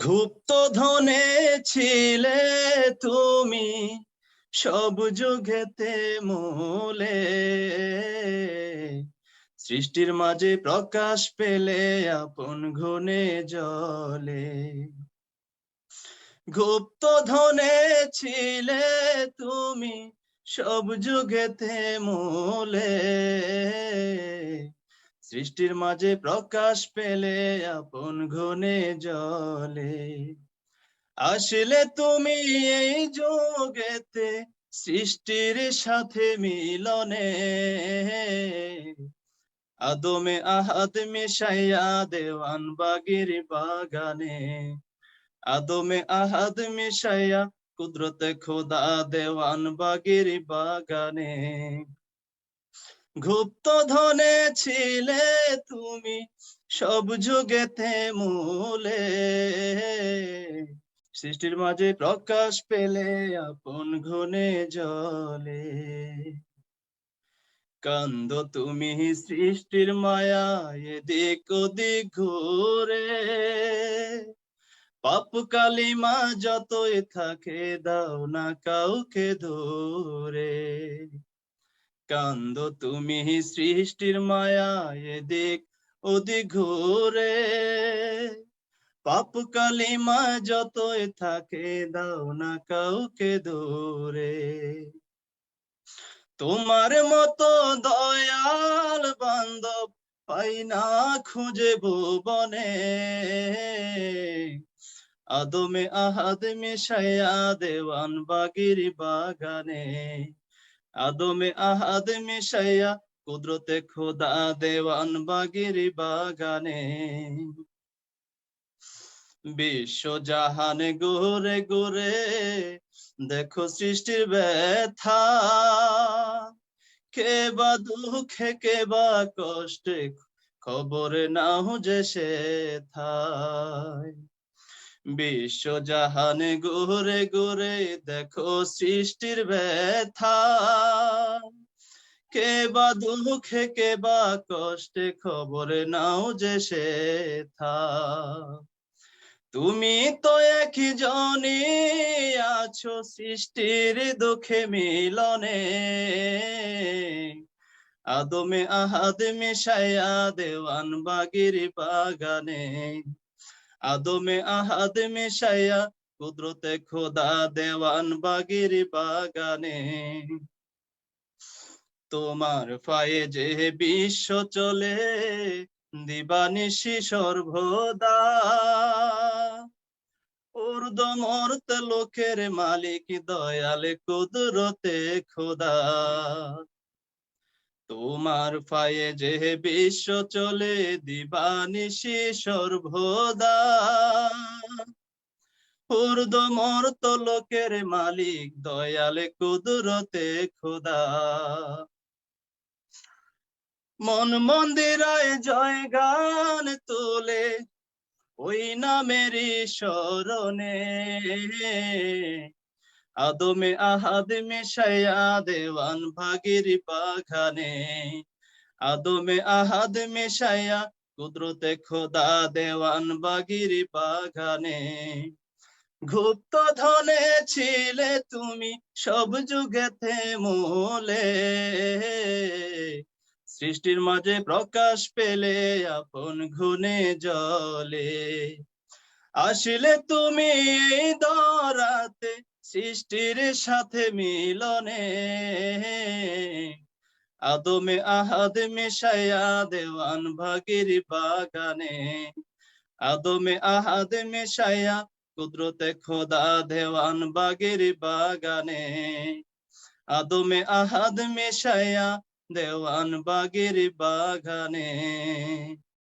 গুপ্ত ধনে ছিলে তুমি, সব যুগেতে মূলে। সৃষ্টির মাঝে প্রকাশ পেলে আপন ঘনে জলে। গুপ্ত ধনে ছিলে তুমি, সব যুগেতে মূলে। সৃষ্টির মাঝে প্রকাশ পেলে আপন ঘনে জলে। আসলে তুমি এই যোগেতে সৃষ্টির সাথে মিলনে। আদমে আহাদ মিশাইয়া দেওয়ান বাগির বাগানে। আদমে আহাদ মিশাইয়া কুদরতে খোদা দেওয়ান বাগির বাগানে। গুপ্ত ধনে ছিলে তুমি, সব যুগেতে মূলে। সৃষ্টির মাঝে প্রকাশ পেলে আপন ঘনে জলে। কান্দ তুমি সৃষ্টির মায়া এদিক ওদিক ঘুরে। পাপ কালিমা যতই থাকে দাও না কাউকে ধরে। কান্দ, তুমি সৃষ্টির মায়া এদিক ওদিক ঘুরে। পাপ কালিমা যতই থাকে, দাও না কাউকে দূরে। তোমার মতো দয়াল বান্ধব পাই না খুঁজে ভুবনে। আদমে আহাদ মিশাইয়া দেওয়ান বাগির বাগানে। আদমে আহাদ মিশাইয়া কুদরতে খোদা দেওয়ান বাগির বাগানে। বিশ্ব জাহান গোরে গোরে দেখো সৃষ্টির ব্যথা। কে বা দুঃখে, কে বা কষ্টে, খবরে নাও যে সে থায়। বিশ্ব জাহানে গোরে গোরে দেখো সৃষ্টির ব্যথা। কে বা দুঃখে কে বা কষ্টে খবরে নাও যে সে থা। তুমি তো একই জনি আছো সৃষ্টির দুঃখে মিলনে। আদমে আহাদ মিশাইয়া দেওয়ান বাগির বাগানে। আদমে আহাদ মিশাইয়া, কুদরতে খোদা দেওয়ান বাগির বাগানে। তোমার পায়ে যে বিশ্ব চলে, দিবানি দিবানিশি সর্বদা। উর্দমর্ত লোকের মালিক, দয়ালে কুদরতে খোদা। তোমার পায়ে যে বিশ্ব চলে, দিবানিশি সর্বদা। উর্দমর্ত লোকের মালিক, দয়ালে কুদরতে খোদা। মন মন্দিরায় জয় গান তোলে, ওই নামেরই স্মরণে। আদমে আহাদ মিশাইয়া দেওয়ান ভাগির বাগানে আদমে আহাদ মিশাইয়া কুদরতে খোদা দেওয়ান বাগির বাগানে গুপ্ত ধনে ছিলে তুমি সব যুগেতে মূলে সৃষ্টির মাঝে প্রকাশ পেলে আপন ঘুনে জলে আসলে তুমি দরাতে সৃষ্টির সাথে মিলনে। আদমে আহাদ মিশাইয়া দেওয়ান ভাগির বাগানে। আদমে আহাদ মিশাইয়া কুদরতে খোদা দেওয়ান বাগির বাগানে। আদমে আহাদ মিশাইয়া দেওয়ান বাগির বাগানে।